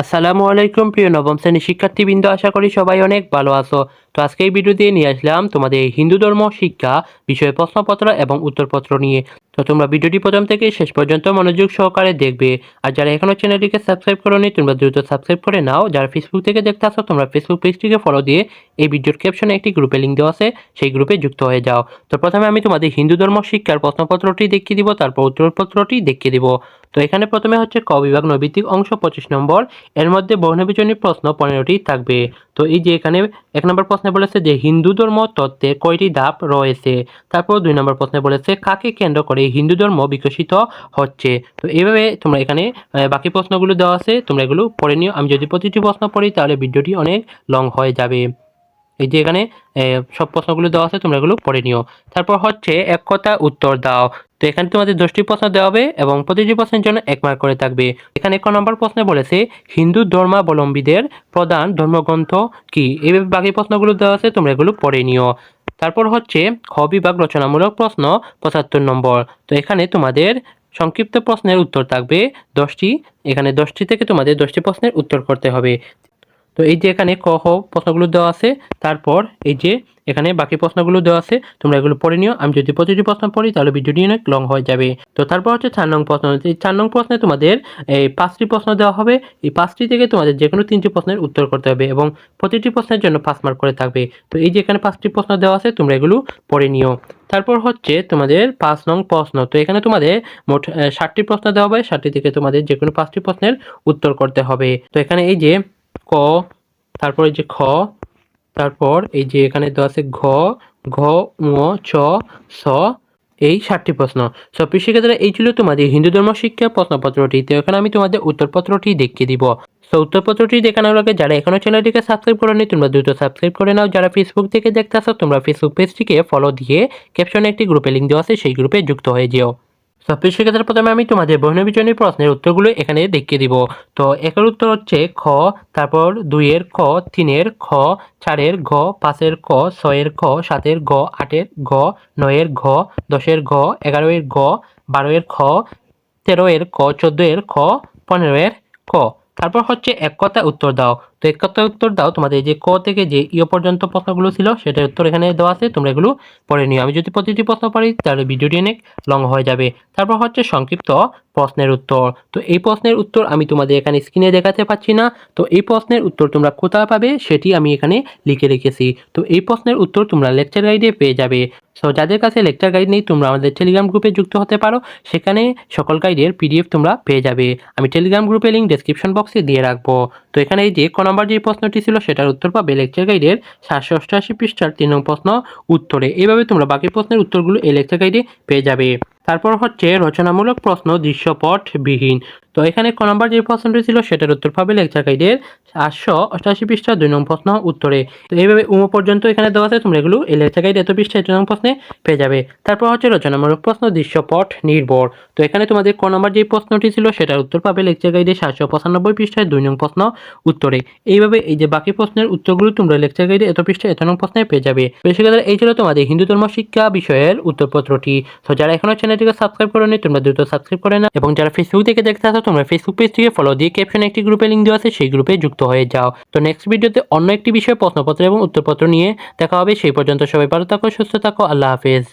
আসসালামু আলাইকুম প্রিয় নবম শ্রেণির শিক্ষার্থীবৃন্দ আশা করি সবাই অনেক ভালো আছো। তো আজকে এই ভিডিও দিয়ে নিয়ে আসলাম তোমাদের হিন্দু ধর্ম, শিক্ষা, বিষয়ে প্রশ্নপত্র এবং উত্তরপত্র নিয়ে। তো তোমরা ভিডিওটি প্রথম থেকে শেষ পর্যন্ত মনোযোগ সহকারে দেখবে। আর যারা এখনও চ্যানেলটিকে সাবস্ক্রাইব করোনি, তোমরা দ্রুত সাবস্ক্রাইব করে নাও। যারা ফেসবুক থেকে দেখতে আসো, তোমরা ফেসবুক পেজটিকে ফলো দিয়ে এই ভিডিওর ক্যাপশনে একটি গ্রুপে লিঙ্ক দেওয়া আছে, সেই গ্রুপে যুক্ত হয়ে যাও। তো প্রথমে আমি তোমাদের হিন্দু ধর্ম, শিক্ষার প্রশ্নপত্রটি দেখিয়ে দিব, তারপর উত্তরপত্রটি দেখিয়ে দিব। তো এখানে প্রথমে হচ্ছে ক বিভাগ নৈবিত্তিক অংশ পঁচিশ নম্বর। এর মধ্যে বর্ণবিচনী প্রশ্ন পনেরোটি থাকবে। তো এই যে এখানে এক নম্বর প্রশ্নে বলেছে যে হিন্দু ধর্ম তত্ত্বে কয়টি ধাপ রয়েছে? তারপর দুই নম্বর প্রশ্নে বলেছে, কাকে কেন্দ্র করে হিন্দু ধর্ম বিকশিত হচ্ছে? তো এইভাবে তোমরা এখানে বাকি প্রশ্নগুলো দেওয়া আছে, তোমরা এগুলো পড়ে নিও। আমি যদি প্রতিটি প্রশ্ন পড়ি তাহলে ভিডিওটি অনেক লং হয়ে যাবে। এই যে এখানে সব প্রশ্নগুলো দেওয়া আছে, তোমরা এগুলো পড়ে নিও। তারপর হচ্ছে, এক কথা উত্তর দাও। তো এখানে তোমাদের দশটি প্রশ্ন দেওয়া হবে এবং প্রতিটি প্রশ্নের জন্য এক মার্ক করে থাকবে। এখানে এক নম্বর প্রশ্নে বলেছে, হিন্দু ধর্মাবলম্বীদের প্রধান ধর্মগ্রন্থ কি? এইভাবে বাকি প্রশ্নগুলো দেওয়া আছে, তোমরা এগুলো পড়ে নিও। তারপর হচ্ছে, খ বিভাগ রচনামূলক প্রশ্ন, পঁচাত্তর নম্বর। তো এখানে তোমাদের সংক্ষিপ্ত প্রশ্নের উত্তর থাকবে দশটি। এখানে দশটি থেকে তোমাদের দশটি প্রশ্নের উত্তর করতে হবে। তো এই যে এখানে ক খ প্রশ্নগুলো দেওয়া আছে, তারপর এই যে এখানে বাকি প্রশ্নগুলো দেওয়া আছে, তোমরা এগুলো পড়ে নিও। আমি যদি প্রতিটি প্রশ্ন পড়ি, তাহলে ভিডিওটি অনেক লং হয়ে যাবে। তো তারপর হচ্ছে চার নং প্রশ্ন। এই চার নং প্রশ্নে তোমাদের, এই পাঁচটি প্রশ্ন দেওয়া হবে। এই পাঁচটি থেকে তোমাদের যে কোনো তিনটি প্রশ্নের উত্তর করতে হবে এবং প্রতিটি প্রশ্নের জন্য পাঁচ মার্ক করে থাকবে। তো এই যে এখানে পাঁচটি প্রশ্ন দেওয়া আছে, তোমরা এগুলো পড়ে নিও। তারপর হচ্ছে তোমাদের পাঁচ নং প্রশ্ন। তো এখানে তোমাদের মোট ষাটটি প্রশ্ন দেওয়া হবে। ষাটটি থেকে তোমাদের যে কোনো পাঁচটি প্রশ্নের উত্তর করতে হবে। তো এখানে এই যে ক, তারপর এই যে খ, তারপর এই যে এখানে দেওয়া আছে ঘ ঘ ম চ, স, এই সাতটি প্রশ্ন। সব শিক্ষার্থীরা এই ছিল তোমাদের হিন্দু ধর্ম শিক্ষা প্রশ্নপত্রটি। তো এখানে আমি তোমাদের উত্তরপত্রটি দেখিয়ে দিব। তো উত্তরপত্রটি দেখানোর আগে যারা এখনও চ্যানেলটিকে সাবস্ক্রাইব করেনি, তোমরা দ্রুত সাবস্ক্রাইব করে নাও। যারা ফেসবুক থেকে দেখতে আসো, তোমরা ফেসবুক পেজটিকে ফলো দিয়ে ক্যাপশনে একটি গ্রুপে লিঙ্ক দেওয়া আছে, সেই গ্রুপে যুক্ত হয়ে যেও। সবচেয়ে শিক্ষার্থীরা প্রথমে আমি তোমাদের বর্ণবিচনী প্রশ্নের উত্তরগুলো এখানে দেখিয়ে দিব। তো একের উত্তর হচ্ছে খ, তারপর দুইয়ের খ, তিনের খ, চারের ঘ, পাঁচের ক, ছয়ের খ, সাতের ঘ, আটের ঘ, নয়ের ঘ, দশের ঘ, এগারোয়ের ঘ, বারোয়ের খ, তেরোয়ের ক, চোদ্দোয়ের খ, পনেরোয়ের ক। তারপর হচ্ছে এক কথা উত্তর দাও। তো এক উত্তর দাও। তোমাদের যে ক থেকে যে ইয় পর্যন্ত প্রশ্নগুলো ছিল, সেটার উত্তর এখানে দেওয়া আছে, তোমরা এগুলো পড়ে নিও। আমি যদি প্রতিটি প্রশ্ন পারি তাহলে ভিডিওটি অনেক লং হয়ে যাবে। তারপর হচ্ছে সংক্ষিপ্ত প্রশ্নের উত্তর। তো এই প্রশ্নের উত্তর আমি তোমাদের এখানে স্ক্রিনে দেখাতে পাচ্ছি না। তো এই প্রশ্নের উত্তর তোমরা কোথায় পাবে, সেটি আমি এখানে লিখে রেখেছি। তো এই প্রশ্নের উত্তর তোমরা লেকচার গাইডে পেয়ে যাবে। সো যাদের কাছে লেকচার গাইড নেই, তোমরা আমাদের টেলিগ্রাম গ্রুপে যুক্ত হতে পারো। সেখানে সকল গাইডের পিডিএফ তোমরা পেয়ে যাবে। আমি টেলিগ্রাম গ্রুপে লিঙ্ক ডেসক্রিপশন বক্সে দিয়ে রাখব। তো এখানে এই যে ক নম্বর যে প্রশ্নটি ছিল সেটার উত্তর পাবে লেকচার গাইডের সাতশো অষ্টআশি পৃষ্ঠার তিন নং প্রশ্ন উত্তরে। এইভাবে তোমরা বাকি প্রশ্নের উত্তরগুলো এই লেকচার গাইডে পেয়ে যাবে। তারপর হচ্ছে রচনামূলক প্রশ্ন দৃশ্যপট বিহীন। তো এখানে ক নম্বর যে প্রশ্নটি ছিল, সেটার উত্তর পাবে লেকচার গাইডের আটশো অষ্টআশি পৃষ্ঠা দুই নং প্রশ্ন উত্তরে। তো এইভাবে উম পর্যন্ত এখানে দেওয়া আছে, তোমরা এগুলো এই লেকচার গাইড এত পৃষ্ঠা দুই নং প্রশ্নে পেয়ে যাবে। তারপর হচ্ছে রচনামূলক প্রশ্ন দৃশ্যপট নির্ভর। তো এখানে তোমাদের ক নম্বর যে প্রশ্নটি ছিল, সেটার উত্তর পাবে লেকচার গাইডে সাতশো পঁচানব্বই পৃষ্ঠায় দুই নং প্রশ্ন উত্তরে। এইভাবে এই যে বাকি প্রশ্নের উত্তরগুলো তোমরা লেকচার গাইডে এত পৃষ্ঠা এত নং প্রশ্নে পেয়ে যাবে। বেশিরভাগ এই ছিল তোমাদের হিন্দু ধর্ম শিক্ষা বিষয়ের উত্তরপত্রটি। তো যারা এখনও চ্যানেলটিকে সাবস্ক্রাইব করেনি তোমরা দ্রুত সাবস্ক্রাইব করে না এবং যারা ফেসবুক থেকে দেখতে আসো, তোমরা ফেসবুক পেজ থেকে ফলো দিয়ে ক্যাপশনে একটি গ্রুপে লিঙ্ক দেওয়া আছে, সেই গ্রুপে যুক্ত হয়ে যাও। তো নেক্সট ভিডিওতে অন্য একটি বিষয়ে প্রশ্নপত্র এবং উত্তরপত্র নিয়ে দেখা হবে। সেই পর্যন্ত সবাই ভালো থাকো, সুস্থ থাকো, আল্লাহ হাফেজ।